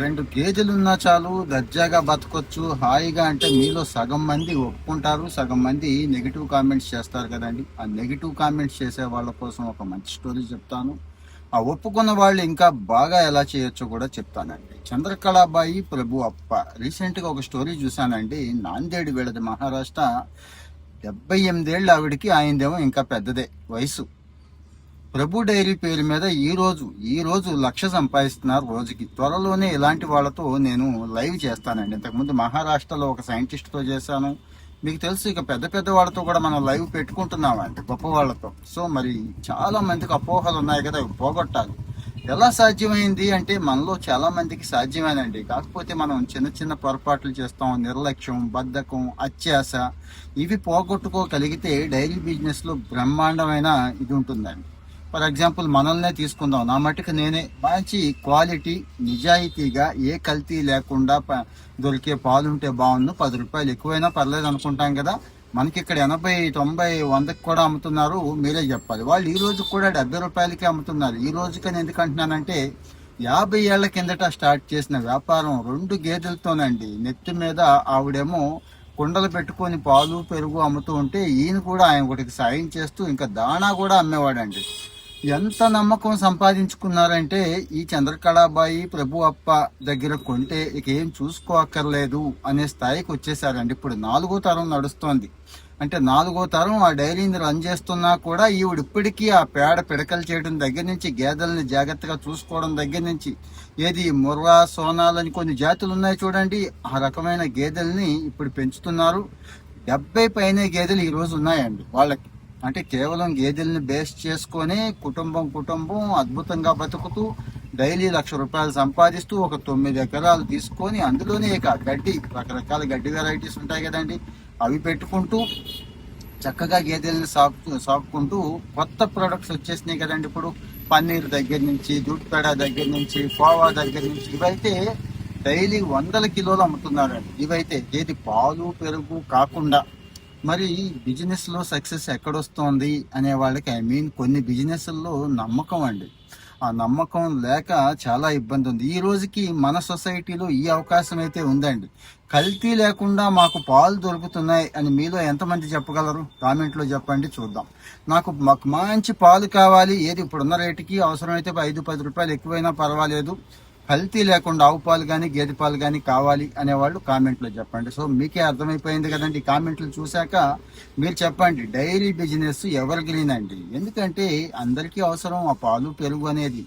రెండు గేదెలున్నా చాలు దర్జాగా బతకొచ్చు. హాయిగా అంటే మీలో సగం మంది ఒప్పుకుంటారు సగం మంది నెగిటివ్ కామెంట్స్ చేస్తారు కదండి. ఆ నెగిటివ్ కామెంట్స్ చేసే వాళ్ళ కోసం ఒక మంచి స్టోరీ చెప్తాను. ఆ ఒప్పుకున్న వాళ్ళు ఇంకా బాగా ఎలా చేయొచ్చో కూడా చెప్తానండి. చంద్రకళాబాయి ప్రభు అప్ప. రీసెంట్గా ఒక స్టోరీ చూశానండి. నాందేడు వీళ్ళది మహారాష్ట్ర. డెబ్బై ఎనిమిదేళ్ళు ఆవిడికి ఆయనదేమో ఇంకా పెద్దదే వయసు. ప్రభు డైరీ పేరు మీద ఈ రోజు ఈ రోజు లక్ష సంపాదిస్తున్నారు రోజుకి. త్వరలోనే ఇలాంటి వాళ్ళతో నేను లైవ్ చేస్తానండి. ఇంతకుముందు మహారాష్ట్రలో ఒక సైంటిస్ట్తో చేశాను. మీకు తెలుసు ఇక పెద్ద పెద్ద వాళ్ళతో కూడా మనం లైవ్ పెట్టుకుంటున్నామండి గొప్ప వాళ్ళతో. సో మరి చాలా మందికి అపోహలు ఉన్నాయి కదా అవి పోగొట్టాలి. ఎలా సాధ్యమైంది అంటే మనలో చాలా మందికి సాధ్యమేనండి. కాకపోతే మనం చిన్న చిన్న పొరపాట్లు చేస్తాం నిర్లక్ష్యం బద్ధకం అత్యాశ ఇవి పోగొట్టుకోగలిగితే డైరీ బిజినెస్లో బ్రహ్మాండమైన ఇది ఉంటుందండి. ఫర్ ఎగ్జాంపుల్ మనల్నే తీసుకుందాం. నా మటుకు నేనే మంచి క్వాలిటీ నిజాయితీగా ఏ కల్తీ లేకుండా దొరికే పాలుంటే బాగుండు. పది రూపాయలు ఎక్కువైనా పర్లేదు అనుకుంటాం కదా. మనకి ఇక్కడ ఎనభై తొంభై వందకి కూడా అమ్ముతున్నారు. మీరే చెప్పాలి. వాళ్ళు ఈ రోజు కూడా డెబ్బై రూపాయలకే అమ్ముతున్నారు. ఈ రోజుకని ఎందుకంటున్నానంటే యాభై ఏళ్ళ కిందట స్టార్ట్ చేసిన వ్యాపారం రెండు గేదెలతోనండి. నెత్తి మీద ఆవిడేమో కుండలు పెట్టుకొని పాలు పెరుగు అమ్ముతూ ఉంటే ఈయన కూడా ఆయన ఒకటికి సాయం చేస్తూ ఇంకా దాణా కూడా అమ్మేవాడండి. ఎంత నమ్మకం సంపాదించుకున్నారంటే ఈ చంద్రకళాబాయి ప్రభు అప్ప దగ్గర కొంటే ఇక ఏం చూసుకోక్కర్లేదు అనే స్థాయికి వచ్చేసారండి. ఇప్పుడు నాలుగో తరం నడుస్తోంది. అంటే నాలుగో తరం ఆ డైరీని రన్ చేస్తున్నా కూడా ఈవిడ ఇప్పటికీ ఆ పేడ పిడకలు చేయడం దగ్గర నుంచి గేదెల్ని జాగ్రత్తగా చూసుకోవడం దగ్గర నుంచి ఏది ముర్రా సోనాలని కొన్ని జాతులు ఉన్నాయి చూడండి ఆ రకమైన గేదెల్ని ఇప్పుడు పెంచుతున్నారు. డెబ్బై పైన గేదెలు ఈరోజు ఉన్నాయండి. వాళ్ళకి అంటే కేవలం గేదెల్ని బేస్ చేసుకొని కుటుంబం కుటుంబం అద్భుతంగా బతుకుతూ డైలీ లక్ష రూపాయలు సంపాదిస్తూ ఒక తొమ్మిది ఎకరాలు తీసుకొని అందులోనే ఇక గడ్డి రకరకాల గడ్డి వెరైటీస్ ఉంటాయి కదండి. అవి పెట్టుకుంటూ చక్కగా గేదెల్ని సాకు సాకుకుంటూ కొత్త ప్రొడక్ట్స్ వచ్చేసినాయి కదండి ఇప్పుడు. పన్నీర్ దగ్గర నుంచి దూడ్పేడ దగ్గర నుంచి కోవా దగ్గర నుంచి ఇవైతే డైలీ వందల కిలోలు అమ్ముతున్నారండి. ఇవైతే ఏది పాలు పెరుగు కాకుండా మరి బిజినెస్లో సక్సెస్ ఎక్కడొస్తోంది అనే వాళ్ళకి ఐ మీన్ కొన్ని బిజినెస్ల్లో నమ్మకం అండి. ఆ నమ్మకం లేక చాలా ఇబ్బంది ఉంది. ఈ రోజుకి మన సొసైటీలో ఈ అవకాశం అయితే ఉందండి. కల్తీ లేకుండా మాకు పాలు దొరుకుతున్నాయి అని మీలో ఎంతమంది చెప్పగలరు? కామెంట్లో చెప్పండి చూద్దాం. నాకు మాకు మంచి పాలు కావాలి ఏది ఇప్పుడున్న రేటుకి అవసరమైతే ఐదు పది రూపాయలు ఎక్కువైనా పర్వాలేదు. కల్తీ లేకుండా ఆవు పాలు కానీ గేదె పాలు కానీ కావాలి అనేవాళ్ళు కామెంట్లో చెప్పండి. సో మీకే అర్థమైపోయింది కదండి కామెంట్లు చూశాక మీరు చెప్పండి. డైరీ బిజినెస్ ఎవరి గ్రీన్ అండి? ఎందుకంటే అందరికీ అవసరం ఆ పాలు పెరుగు అనేది.